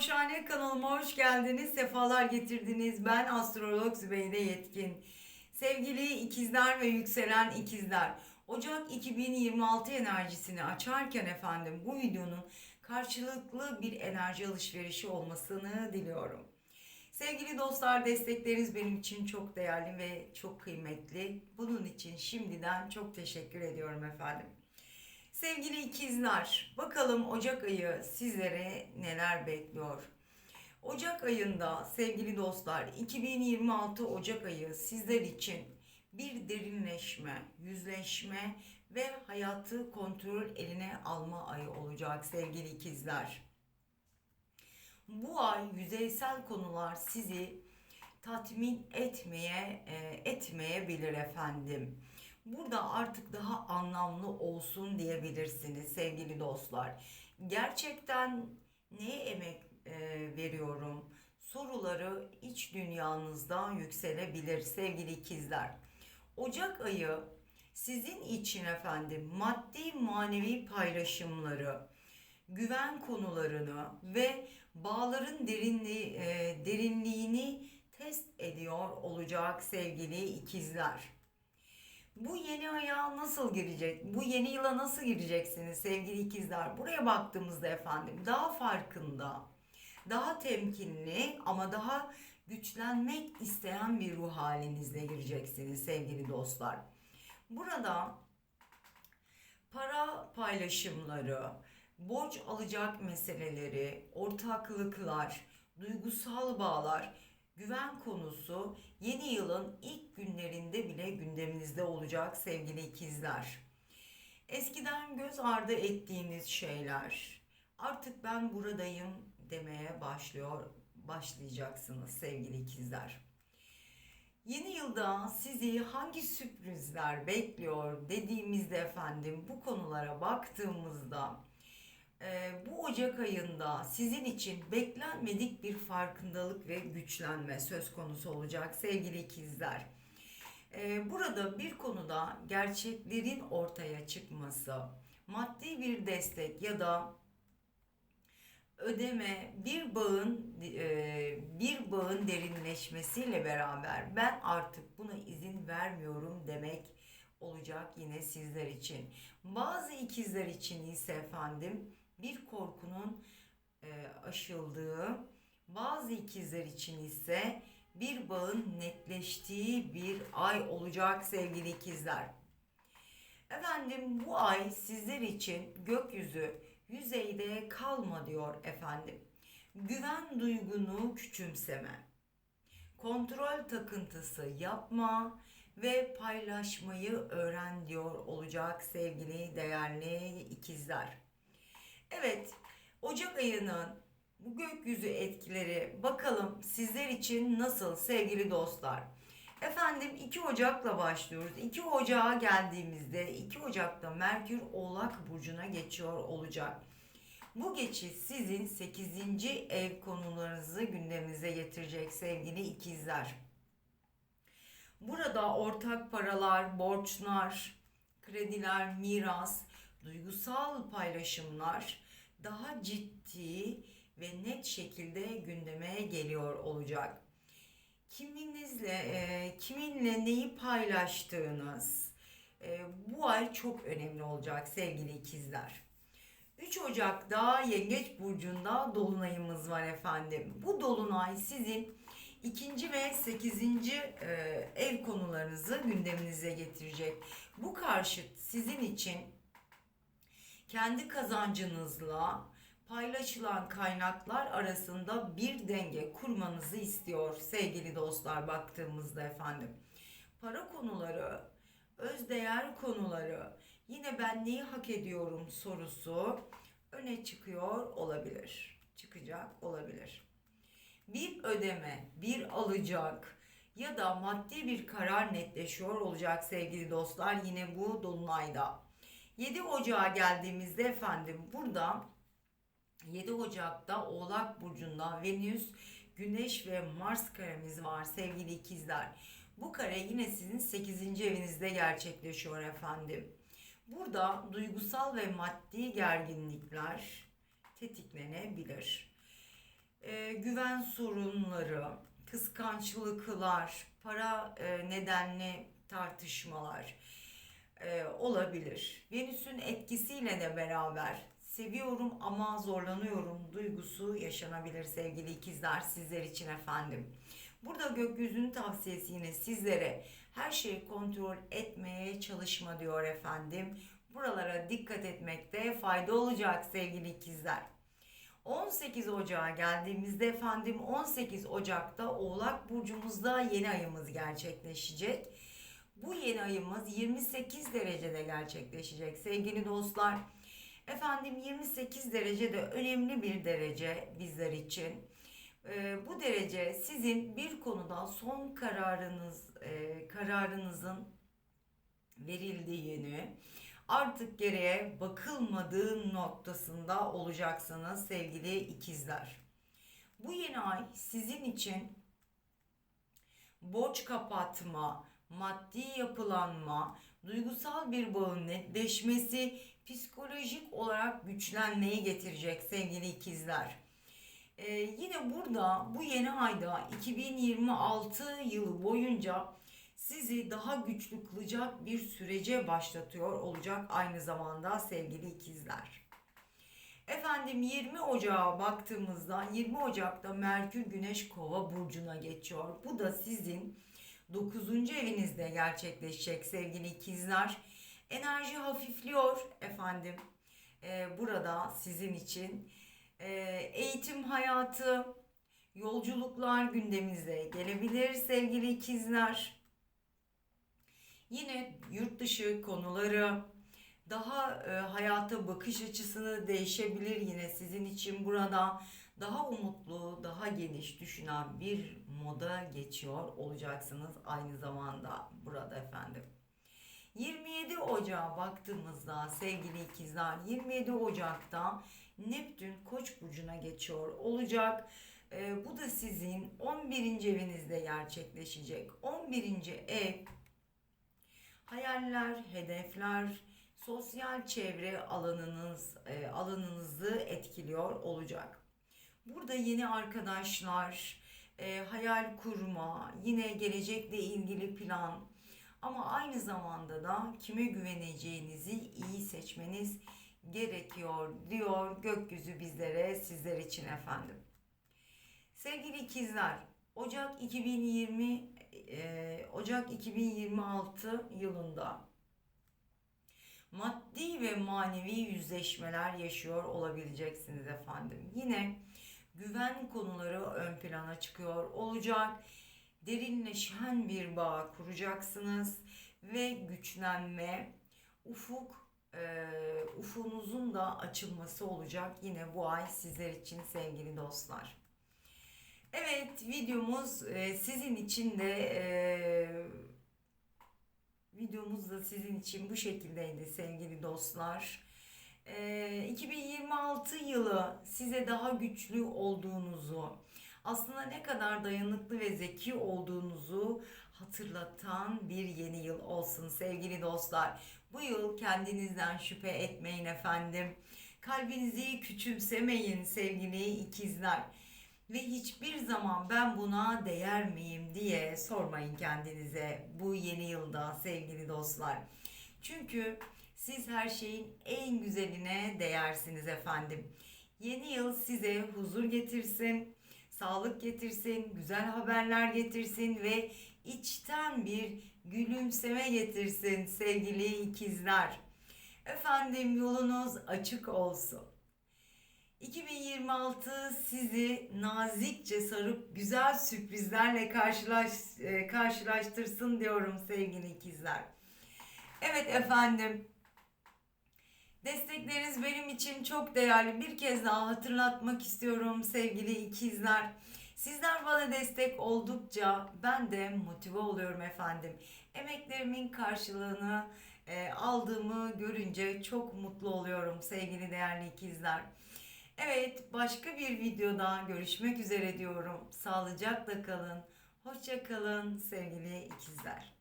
Astroloşhane kanalıma hoş geldiniz. Sefalar getirdiniz. Ben astrolog Zübeyde Yetkin. Sevgili ikizler ve yükselen ikizler. Ocak 2026 enerjisini açarken efendim bu videonun karşılıklı bir enerji alışverişi olmasını diliyorum. Sevgili dostlar destekleriniz benim için çok değerli ve çok kıymetli. Bunun için şimdiden çok teşekkür ediyorum efendim. Sevgili ikizler, bakalım Ocak ayı sizlere neler bekliyor? Ocak ayında sevgili dostlar, 2026 Ocak ayı sizler için bir derinleşme, yüzleşme ve hayatı kontrol eline alma ayı olacak sevgili ikizler. Bu ay yüzeysel konular sizi tatmin etmeye e, etmeyebilir efendim. Burada artık daha anlamlı olsun diyebilirsiniz sevgili dostlar. Gerçekten neye emek e, veriyorum? Soruları iç dünyanızda yükselebilir sevgili ikizler. Ocak ayı sizin için efendim maddi manevi paylaşımları, güven konularını ve bağların derinliği, e, derinliğini test ediyor olacak sevgili ikizler. Bu yeni aya nasıl girecek? Bu yeni yıla nasıl gireceksiniz sevgili ikizler? Buraya baktığımızda efendim daha farkında, daha temkinli ama daha güçlenmek isteyen bir ruh halinizle gireceksiniz sevgili dostlar. Burada para paylaşımları, borç alacak meseleleri, ortaklıklar, duygusal bağlar, güven konusu yeni yılın ilk günlerinde bile gündeminizde olacak sevgili ikizler. Eskiden göz ardı ettiğiniz şeyler artık ben buradayım demeye başlıyor başlayacaksınız sevgili ikizler. Yeni yılda sizi hangi sürprizler bekliyor dediğimizde efendim bu konulara baktığımızda e, bu Ocak ayında sizin için beklenmedik bir farkındalık ve güçlenme söz konusu olacak sevgili ikizler. E, burada bir konuda gerçeklerin ortaya çıkması, maddi bir destek ya da ödeme bir bağın bir bağın derinleşmesiyle beraber ben artık buna izin vermiyorum demek olacak yine sizler için. Bazı ikizler için ise efendim bir korkunun e, aşıldığı, bazı ikizler için ise bir bağın netleştiği bir ay olacak sevgili ikizler. Efendim bu ay sizler için gökyüzü yüzeyde kalma diyor efendim. Güven duygunu küçümseme. Kontrol takıntısı yapma ve paylaşmayı öğren diyor olacak sevgili değerli ikizler. Evet, Ocak ayının bu gökyüzü etkileri bakalım sizler için nasıl sevgili dostlar. Efendim 2 Ocak'la başlıyoruz. 2 Ocak'a geldiğimizde 2 Ocak'ta Merkür Oğlak Burcu'na geçiyor olacak. Bu geçiş sizin 8. ev konularınızı gündeminize getirecek sevgili ikizler. Burada ortak paralar, borçlar, krediler, miras, duygusal paylaşımlar daha ciddi ve net şekilde gündeme geliyor olacak. Kiminizle, e, kiminle neyi paylaştığınız e, bu ay çok önemli olacak sevgili ikizler. 3 Ocak'ta Yengeç Burcu'nda Dolunay'ımız var efendim. Bu Dolunay sizin ikinci ve sekizinci e, ev konularınızı gündeminize getirecek. Bu karşıt sizin için kendi kazancınızla paylaşılan kaynaklar arasında bir denge kurmanızı istiyor sevgili dostlar baktığımızda efendim. Para konuları, özdeğer konuları, yine ben neyi hak ediyorum sorusu öne çıkıyor olabilir. Çıkacak olabilir. Bir ödeme, bir alacak ya da maddi bir karar netleşiyor olacak sevgili dostlar yine bu dolunayda. 7 Ocağa geldiğimizde efendim burada 7 Ocak'ta Oğlak Burcu'nda Venüs, Güneş ve Mars karemiz var sevgili ikizler. Bu kare yine sizin 8. evinizde gerçekleşiyor efendim. Burada duygusal ve maddi gerginlikler tetiklenebilir. e, güven sorunları, kıskançlıklar, para e, nedenli tartışmalar e, olabilir. Venüs'ün etkisiyle de beraber seviyorum ama zorlanıyorum duygusu yaşanabilir sevgili ikizler sizler için efendim. Burada gökyüzünün tavsiyesi yine sizlere her şeyi kontrol etmeye çalışma diyor efendim. Buralara dikkat etmekte fayda olacak sevgili ikizler. 18 Ocağa geldiğimizde efendim 18 Ocak'ta Oğlak Burcumuzda yeni ayımız gerçekleşecek. Bu yeni ayımız 28 derecede gerçekleşecek sevgili dostlar. Efendim 28 derece de önemli bir derece bizler için. Ee, bu derece sizin bir konuda son kararınız e, kararınızın verildiğini artık geriye bakılmadığı noktasında olacaksınız sevgili ikizler. Bu yeni ay sizin için borç kapatma, maddi yapılanma, duygusal bir bağın netleşmesi, psikolojik olarak güçlenmeyi getirecek sevgili ikizler. Ee, yine burada bu yeni ayda 2026 yılı boyunca sizi daha güçlü kılacak bir sürece başlatıyor olacak aynı zamanda sevgili ikizler. Efendim 20 Ocağa baktığımızda 20 Ocak'ta Merkür Güneş Kova burcuna geçiyor. Bu da sizin 9. evinizde gerçekleşecek sevgili ikizler. Enerji hafifliyor efendim. Ee, burada sizin için Ee, eğitim hayatı, yolculuklar gündeminize gelebilir sevgili ikizler. Yine yurt dışı konuları, daha e, hayata bakış açısını değişebilir yine sizin için burada daha umutlu, daha geniş düşünen bir moda geçiyor olacaksınız aynı zamanda burada efendim. 27 Ocağa baktığımızda sevgili ikizler 27 Ocak'ta Neptün Koç burcuna geçiyor olacak. Ee, bu da sizin 11. evinizde gerçekleşecek. 11. ev hayaller, hedefler, sosyal çevre alanınız e, alanınızı etkiliyor olacak. Burada yeni arkadaşlar, e, hayal kurma, yine gelecekle ilgili plan ama aynı zamanda da kime güveneceğinizi iyi seçmeniz gerekiyor diyor gökyüzü bizlere sizler için efendim. Sevgili ikizler, Ocak 2020 e, Ocak 2026 yılında maddi ve manevi yüzleşmeler yaşıyor olabileceksiniz efendim. Yine güven konuları ön plana çıkıyor olacak. Derinleşen bir bağ kuracaksınız ve güçlenme, ufuk e, ufunuzun da açılması olacak yine bu ay sizler için sevgili dostlar. Evet videomuz e, sizin için de e, videomuz da sizin için bu şekildeydi sevgili dostlar. E, 2026 yılı size daha güçlü olduğunuzu, aslında ne kadar dayanıklı ve zeki olduğunuzu hatırlatan bir yeni yıl olsun sevgili dostlar. Bu yıl kendinizden şüphe etmeyin efendim. Kalbinizi küçümsemeyin sevgili ikizler. Ve hiçbir zaman ben buna değer miyim diye sormayın kendinize bu yeni yılda sevgili dostlar. Çünkü siz her şeyin en güzeline değersiniz efendim. Yeni yıl size huzur getirsin, sağlık getirsin, güzel haberler getirsin ve içten bir gülümseme getirsin sevgili ikizler. Efendim yolunuz açık olsun. 2026 sizi nazikçe sarıp güzel sürprizlerle karşılaş, e, karşılaştırsın diyorum sevgili ikizler. Evet efendim. Destekleriniz benim için çok değerli. Bir kez daha hatırlatmak istiyorum sevgili ikizler. Sizler bana destek oldukça ben de motive oluyorum efendim. Emeklerimin karşılığını e, aldığımı görünce çok mutlu oluyorum sevgili değerli ikizler. Evet başka bir videoda görüşmek üzere diyorum. Sağlıcakla kalın. Hoşça kalın sevgili ikizler.